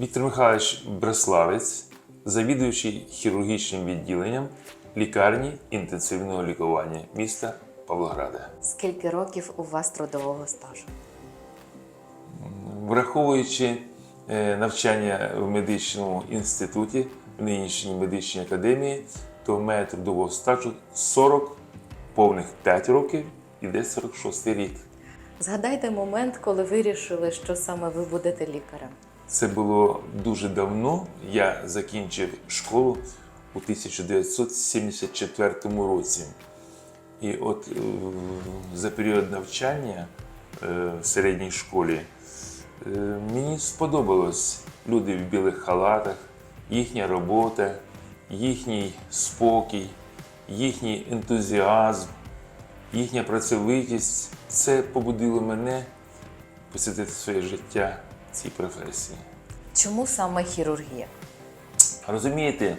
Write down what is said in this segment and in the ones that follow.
Віктор Михайлович Бреславець, завідуючий хірургічним відділенням лікарні інтенсивного лікування міста Павлограда. Скільки років у вас трудового стажу? Враховуючи е, навчання в медичному інституті, в нинішній медичній академії, то в мене трудового стажу 40 повних 5 років і десь 46 рік. Згадайте момент, коли вирішили, що саме ви будете лікарем. Це було дуже давно. Я закінчив школу у 1974 році. І от е, за період навчання е, в середній школі е, мені сподобалось люди в білих халатах, їхня робота, їхній спокій, їхній ентузіазм, їхня працьовитість. Це побудило мене посвятити своє життя цій професії. Чому саме хірургія? Розумієте,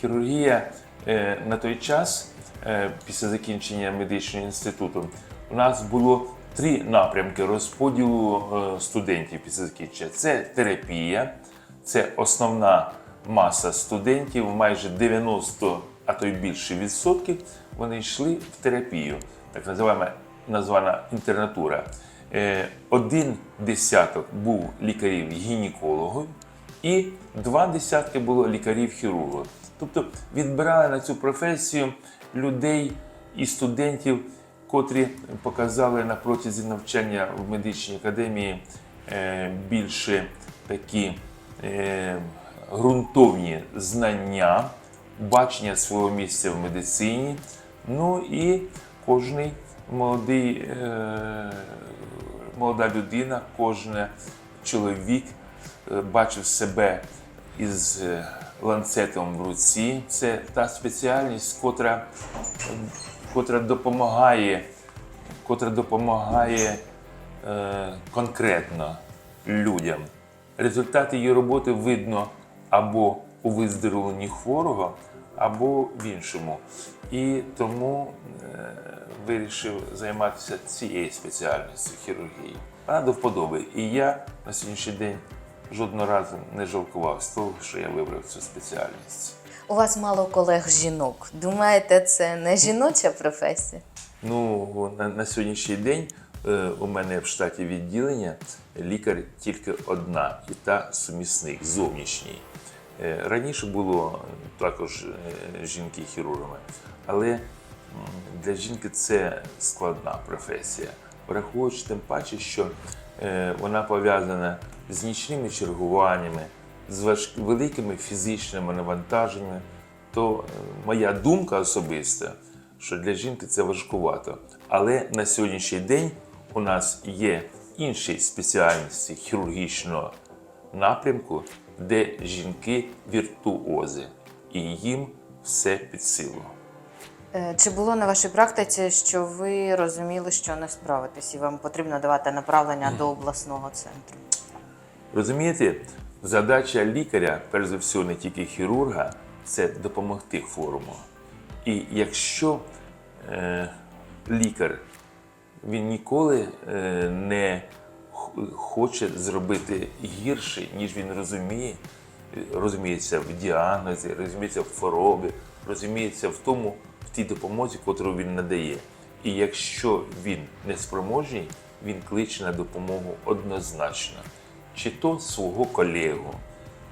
хірургія е, на той час, е, після закінчення медичного інституту, у нас було три напрямки розподілу е, студентів після закінчення: це терапія, це основна маса студентів, майже 90, а то й більше відсотків, вони йшли в терапію, так називаємо названа інтернатура. Е, Один десяток був лікарів-гінекологів, і два десятки було лікарів-хірургів. Тобто відбирали на цю професію людей і студентів, котрі показали на протязі навчання в медичній академії е, більше такі е, ґрунтовні знання, бачення свого місця в медицині. Ну і кожний молодий, е, молода людина, кожен чоловік е, бачив себе із е, ланцетом в руці. Це та спеціальність, котра, котра допомагає, котра допомагає конкретно людям. Результати її роботи видно або у виздоровленні хворого, або в іншому. І тому е, вирішив займатися цією спеціальністю хірургії. Вона до вподоби. І я на сьогоднішній день жодного разу не жалкував з того, що я вибрав цю спеціальність. У вас мало колег жінок. Думаєте, це не жіноча професія? Ну, на, на сьогоднішній день е, у мене в штаті відділення лікар тільки одна, і та сумісник, зовнішній. Е, раніше було також е, жінки хірургами, але для жінки це складна професія, враховуючи тим паче, що е, вона пов'язана з нічними чергуваннями, з великими фізичними навантаженнями, то е, моя думка особиста, що для жінки це важкувато. Але на сьогоднішній день у нас є інші спеціальності хірургічного напрямку, де жінки віртуози, і їм все під силу. Е, Чи було на вашій практиці, що ви розуміли, що не справитесь, і вам потрібно давати направлення до обласного центру? Розумієте, задача лікаря, перш за все, не тільки хірурга, це допомогти хворому. І якщо е, лікар він ніколи е, не хоче зробити гірше, ніж він розуміє, розуміється в діагнозі, розуміється в хворобі, розуміється в тому, в тій допомозі, яку він надає. І якщо він не спроможний, він кличе на допомогу однозначно, чи то свого колегу,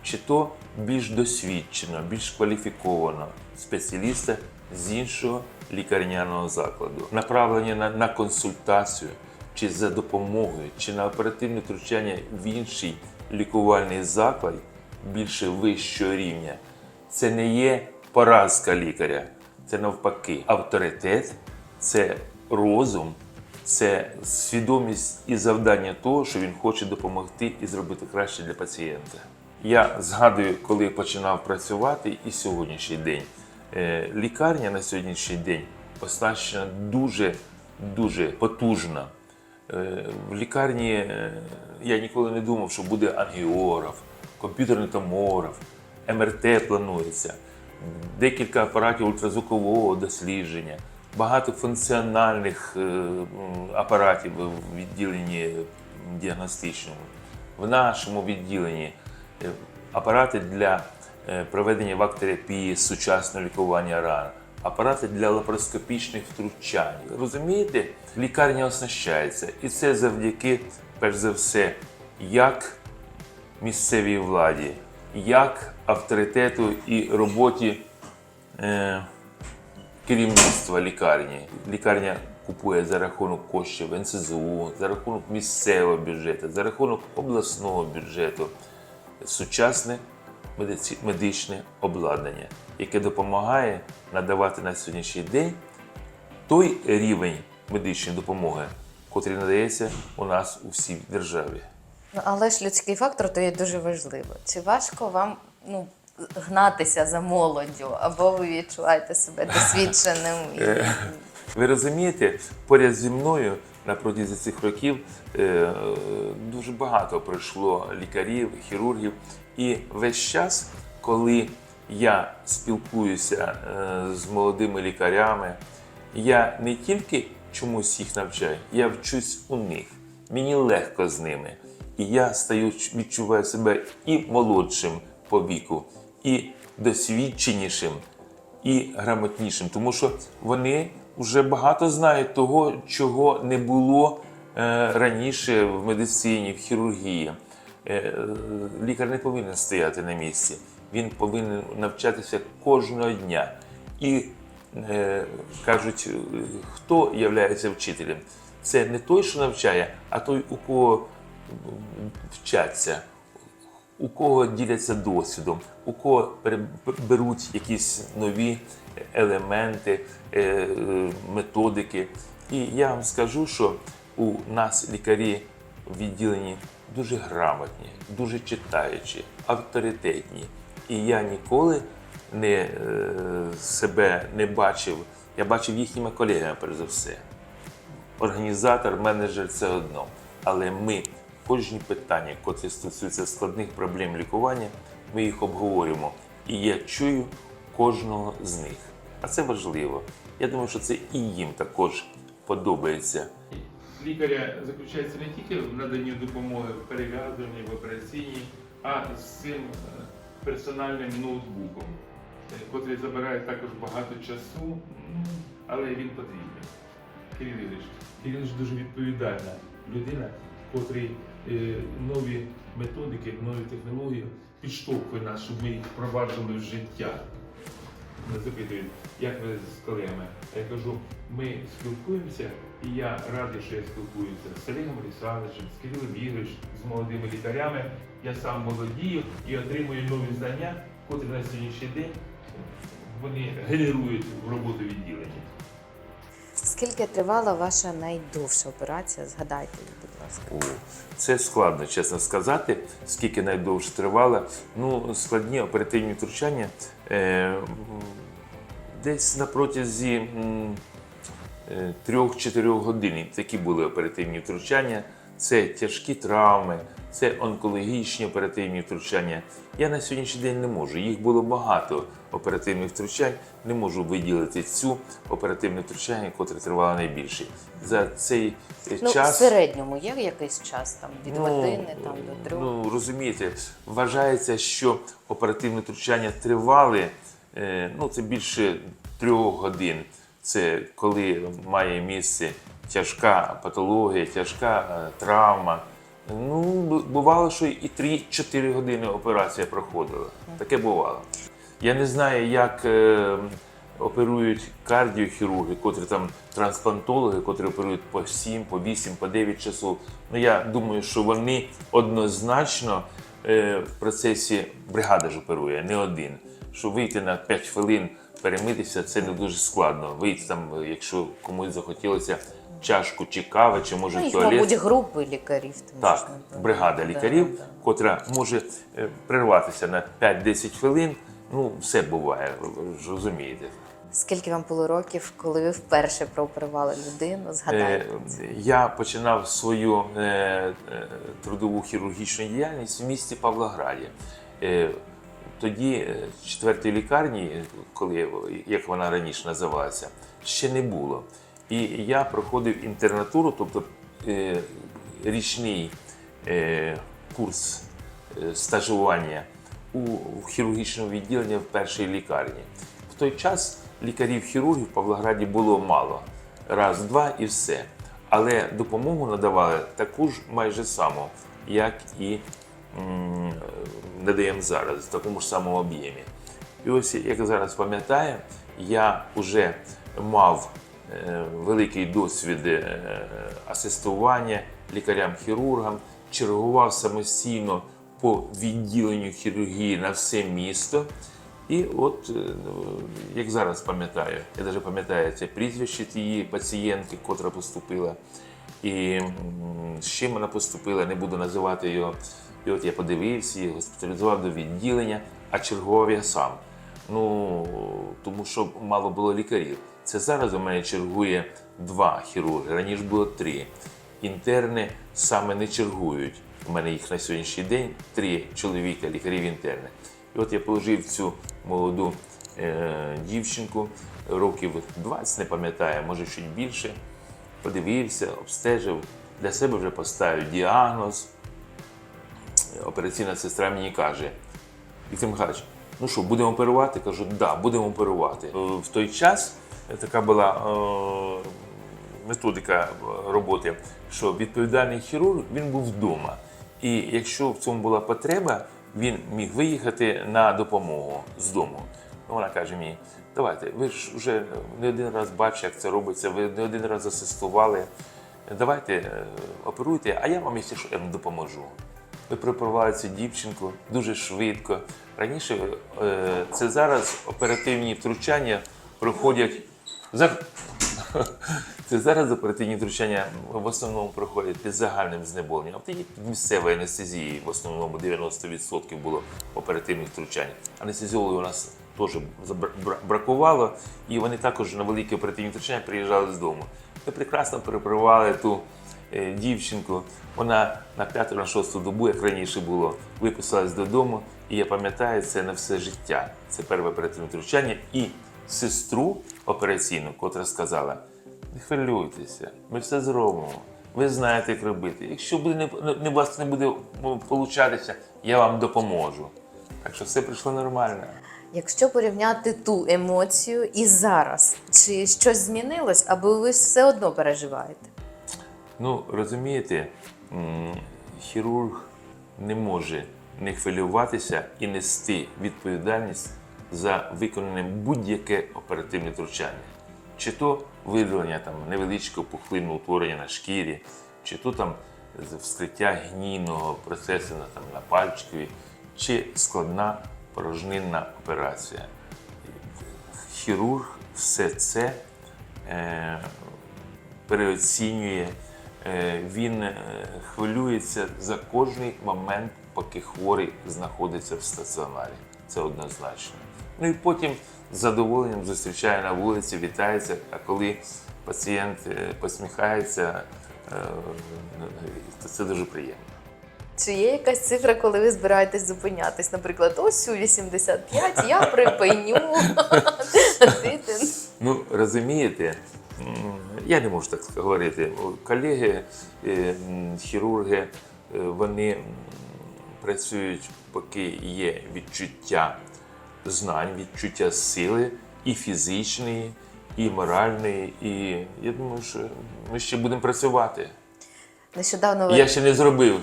чи то більш досвідченого, більш кваліфікованого спеціаліста з іншого лікарняного закладу. Направлення на, на консультацію, чи за допомогою, чи на оперативне втручання в інший лікувальний заклад більше вищого рівня. Це не є поразка лікаря, це навпаки авторитет, це розум, це свідомість і завдання того, що він хоче допомогти і зробити краще для пацієнта. Я згадую, коли починав працювати, і сьогоднішній день. Е, Лікарня на сьогоднішній день оснащена дуже дуже потужно. Е, В лікарні е, я ніколи не думав, що буде ангіограф, комп'ютерний томограф, МРТ планується, декілька апаратів ультразвукового дослідження, багато функціональних е, апаратів в відділенні діагностичному. В нашому відділенні апарати для проведення вактерапії, сучасного лікування ран, апарати для лапароскопічних втручань. Розумієте, лікарня оснащається. І це завдяки, перш за все, як місцевій владі, як авторитету і роботі е, керівництва лікарні. Лікарня купує за рахунок коштів НСЗУ, за рахунок місцевого бюджету, за рахунок обласного бюджету сучасне медичне обладнання, яке допомагає надавати на сьогоднішній день той рівень медичної допомоги, котрий надається у нас у всій державі. Ну, але ж людський фактор то є дуже важливо. Чи важко вам ну, гнатися за молоддю, або ви відчуваєте себе досвідченим? Ви розумієте, поряд зі мною на протязі цих років е, дуже багато пройшло лікарів, хірургів. І весь час, коли я спілкуюся е, з молодими лікарями, я не тільки чомусь їх навчаю, я вчусь у них. Мені легко з ними. І я стаю відчуваю себе і молодшим по віку, і досвідченішим і грамотнішим, тому що вони вже багато знають того, чого не було е, раніше в медицині, в хірургії. Е, е, лікар не повинен стояти на місці, він повинен навчатися кожного дня. І е, кажуть, е, хто є вчителем? Це не той, що навчає, а той, у кого вчаться у кого діляться досвідом, у кого беруть якісь нові елементи, е, е, методики. І я вам скажу, що у нас лікарі в відділенні дуже грамотні, дуже читаючі, авторитетні. І я ніколи не, е, себе не бачив, я бачив їхніми колегами, перш за все організатор, менеджер це одно. Але ми кожні питання, котрі стосуються складних проблем лікування, ми їх обговорюємо. І я чую кожного з них. А це важливо. Я думаю, що це і їм також подобається. Лікаря заключається не тільки в наданні допомоги в перев'язуванні, в операційній, а з цим е, персональним ноутбуком, е, котрий забирає також багато часу, але він потрібен. Кирил Ігорович, Кирил Ігорович дуже відповідальна людина, котрий е, нові методики, нові технології підштовхує нас, щоб ми їх впроваджували в життя. Мене запитують, як ви з колегами? Я кажу, ми спілкуємося, і я радий, що я спілкуюся з Олегом Олександровичем, з Кирилом Ігоровичем, з молодими лікарями. Я сам молодію і отримую нові знання, котрі на сьогоднішній день вони генерують в роботу відділення. Скільки тривала ваша найдовша операція? Згадайте, будь ласка. О, Це складно, чесно сказати, скільки найдовше тривало. Ну, складні оперативні втручання е, десь на протязі м, е, трьох-чотирьох годин. Такі були оперативні втручання. Це тяжкі травми, це онкологічні оперативні втручання. Я на сьогоднішній день не можу. Їх було багато оперативних втручань. Не можу виділити цю оперативне втручання, котре тривало найбільше. За цей е, Ну, час в середньому є якийсь час там від години там до трьох. Ну, розумієте, вважається, що оперативне втручання тривали, е, ну, це більше трьох годин. Це коли має місце тяжка патологія, тяжка е, травма. Ну, бувало, що і 3-4 години операція проходила. Таке бувало. Я не знаю, як е, оперують кардіохірурги, котрі там трансплантологи, котрі оперують по 7, по 8, по 9 часов. Ну я думаю, що вони однозначно е, в процесі бригада ж оперує, не один. Що вийти на 5 хвилин, перемитися, це не дуже складно. Вийти там, якщо комусь захотілося чашку чи кави, чи може Ну, в туалет. мабуть, групи лікарів. тому Так, що, напевно, бригада да, лікарів, да. котра може е, перерватися на 5-10 хвилин. Ну, все буває, ви розумієте. Скільки вам було років, коли ви вперше прооперували людину? Згадайте. Е, Я починав свою е, е, трудову хірургічну діяльність в місті Павлограді. Е, Тоді е, четвертої лікарні, коли як вона раніше називалася, ще не було. І я проходив інтернатуру, тобто е, річний е, курс е, стажування у хірургічному відділенні в першій лікарні. В той час лікарів-хірургів в Павлограді було мало. Раз, два і все. Але допомогу надавали таку ж майже саму, як і надаємо зараз, в такому ж самому об'ємі. І ось, як зараз пам'ятаю, я вже мав е, великий досвід е, асистування лікарям-хірургам, чергував самостійно по відділенню хірургії на все місто. І от, е, як зараз пам'ятаю, я навіть пам'ятаю це прізвище тієї пацієнтки, котра поступила. І з чим вона поступила, не буду називати його. І от я подивився, її госпіталізував до відділення, а чергував я сам. Ну, тому що мало було лікарів. Це зараз у мене чергує два хірурги, раніше було три. Інтерни саме не чергують. У мене їх на сьогоднішній день три чоловіка, лікарів інтерни. І от я положив цю молоду е, дівчинку, років 20, не пам'ятаю, може чуть більше. Подивився, обстежив, для себе вже поставив діагноз. Операційна сестра мені каже: Віктор Михайлович, ну що, будемо оперувати? Кажу, да, будемо оперувати. Е, В той час така була е, методика роботи, що відповідальний хірург він був вдома. І якщо в цьому була потреба, він міг виїхати на допомогу з дому. Ну, Вона каже мені, давайте, ви ж вже не один раз бачите, як це робиться, ви не один раз асистували. Давайте е, оперуйте, а я вам, якщо що, я вам допоможу. Цю дівчинку дуже швидко. Раніше е, це зараз оперативні втручання проходять за. Це зараз оперативні втручання в основному проходять під загальним знеболенням. А тоді під місцевою анестезією в основному 90% було оперативних втручань. Анестезіологів у нас теж бракувало, і вони також на великі оперативні втручання приїжджали з дому. Ми прекрасно перепривали ту дівчинку. Вона на п'яту, на шосту добу, як раніше було, виписалась додому. І я пам'ятаю це на все життя. Це перше оперативне втручання. І сестру операційну, котра сказала: не хвилюйтеся, ми все зробимо. Ви знаєте, як робити. Якщо буде не, не вас не буде получатися, я вам допоможу. Так що все прийшло нормально. Якщо порівняти ту емоцію і зараз, чи щось змінилось, або ви все одно переживаєте? Ну, розумієте, хірург не може не хвилюватися і нести відповідальність за виконане будь-яке оперативне втручання. Чи то видалення там, невеличкого пухлинного утворення на шкірі, чи то там вскриття гнійного процесу на, там, на пальчикові, чи складна порожнинна операція. Хірург все це е, переоцінює, він е, хвилюється за кожний момент, поки хворий знаходиться в стаціонарі. Це однозначно. Ну і потім з задоволенням зустрічає на вулиці, вітається, а коли пацієнт е, посміхається, е, то це дуже приємно. Чи є якась цифра, коли ви збираєтесь зупинятись? Наприклад, ось у 85 я припиню. Ну, розумієте, я не можу так говорити. Колеги, е, хірурги, е, вони працюють, поки є відчуття знань, відчуття сили і фізичної, і моральної. І я думаю, що ми ще будемо працювати. Нещодавно ви Я ще не зробив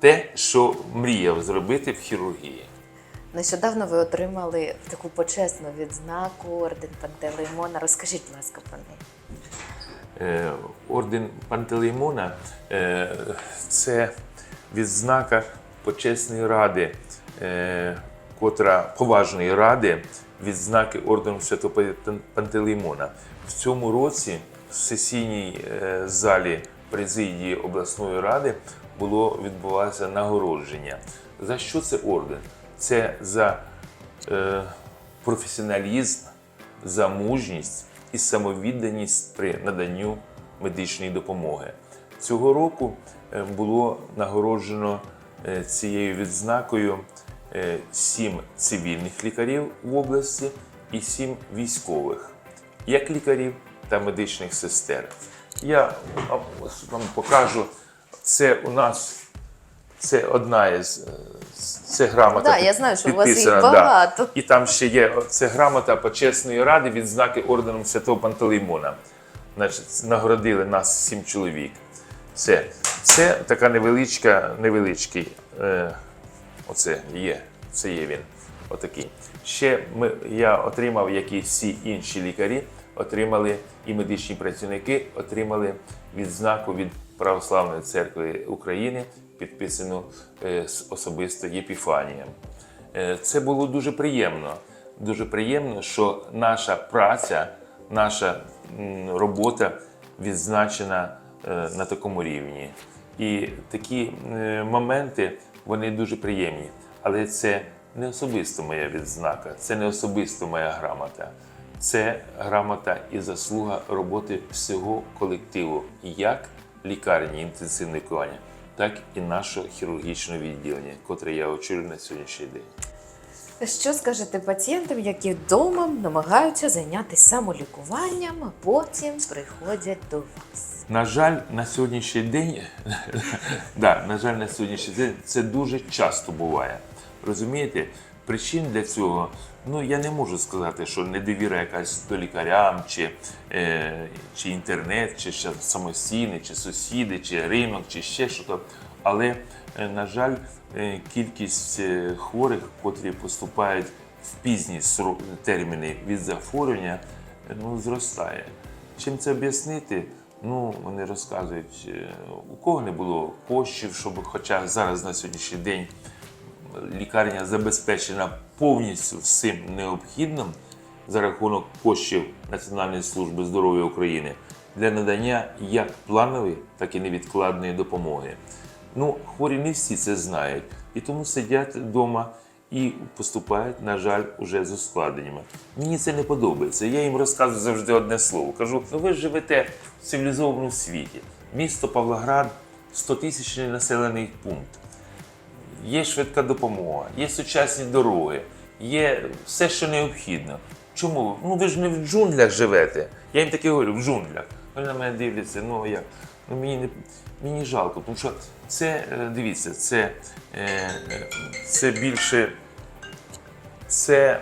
те, що мріяв зробити в хірургії. Нещодавно ви отримали таку почесну відзнаку орден Пантелеймона. Розкажіть, будь ласка, про неї. Е, Орден Пантелеймона е, це відзнака почесної ради, е, котра поважної ради, відзнаки ордену Святого Пантелеймона. В цьому році в сесійній залі президії обласної ради було відбувалося нагородження. За що це орден? Це за е, професіоналізм, за мужність і самовідданість при наданню медичної допомоги. Цього року е, було нагороджено е, цією відзнакою е, сім цивільних лікарів в області і сім військових, як лікарів та медичних сестер. Я вам покажу, це у нас Це одна із е, це грамота. Да, під- я знаю, що у вас їх підписана, да. багато. І там ще є це грамота почесної ради від знаки орденом Святого Пантелеймона. Значить, нагородили нас сім чоловік. Це, це така невеличка, невеличкий. Е, оце є. Це є він. Отакий. Ще ми, я отримав, як і всі інші лікарі, отримали і медичні працівники отримали відзнаку від Православної церкви України, підписану е, особисто Єпіфанієм. Е, Це було дуже приємно. Дуже приємно, що наша праця, наша робота відзначена е, на такому рівні. І такі моменти вони дуже приємні. Але це не особисто моя відзнака, це не особисто моя грамота. Це грамота і заслуга роботи всього колективу, як лікарні інтенсивної лікування, так і нашого хірургічного відділення, котре я очолюю на сьогоднішній день. Що скажете пацієнтам, які вдома намагаються зайнятися самолікуванням, а потім приходять до вас? На жаль, на сьогоднішній день, да, на жаль, на сьогоднішній день це дуже часто буває. Розумієте, причин для цього, ну я не можу сказати, що недовіра якась до лікарям, чи, е, чи інтернет, чи самостійний, чи сусіди, чи ринок, чи ще щось. Але, е, на жаль, е, кількість е, хворих, котрі поступають в пізні терміни від захворювання, ну, зростає. Чим це об'яснити? Ну, вони розказують, у кого не було коштів, щоб, хоча зараз на сьогоднішній день лікарня забезпечена повністю всім необхідним за рахунок коштів Національної служби здоров'я України для надання як планової, так і невідкладної допомоги. Ну, хворі не всі це знають, і тому сидять вдома і поступають, на жаль, уже з ускладненнями. Мені це не подобається. Я їм розказую завжди одне слово. Кажу: ну ви живете в цивілізованому світі. Місто Павлоград 100-тисячний населений пункт є швидка допомога, є сучасні дороги, є все, що необхідно. Чому? Ну ви ж не в джунглях живете. Я їм таки говорю, в джунглях. Вони на мене дивляться, ну як? Ну мені не мені жалко, тому що це, е, дивіться, це, е, це більше це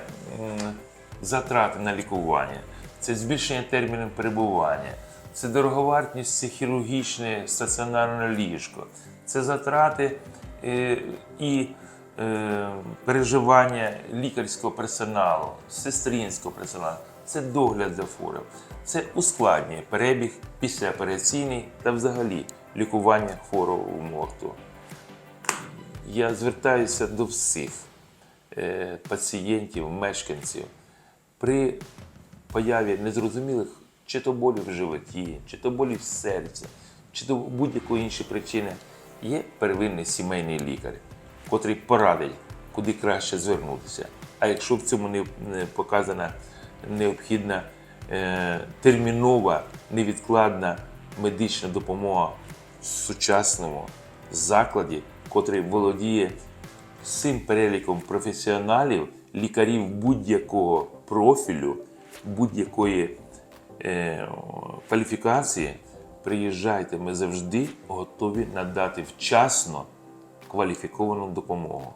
затрати на лікування, це збільшення термінів перебування, це дороговартість хірургічне стаціонарне ліжко, це затрати і е, переживання лікарського персоналу, сестринського персоналу, це догляд за хворим, це ускладнює перебіг післяопераційний та взагалі лікування хворого морту. Я звертаюся до всіх е, пацієнтів, мешканців. При появі незрозумілих чи то болі в животі, чи то болі в серці, чи то будь-якої іншої причини, є первинний сімейний лікар, котрий порадить, куди краще звернутися. А якщо в цьому не, показана необхідна е, термінова, невідкладна медична допомога в сучасному закладі, котрий володіє всім переліком професіоналів, лікарів будь-якого профілю, будь-якої е, кваліфікації, приїжджайте, ми завжди готові надати вчасно кваліфіковану допомогу.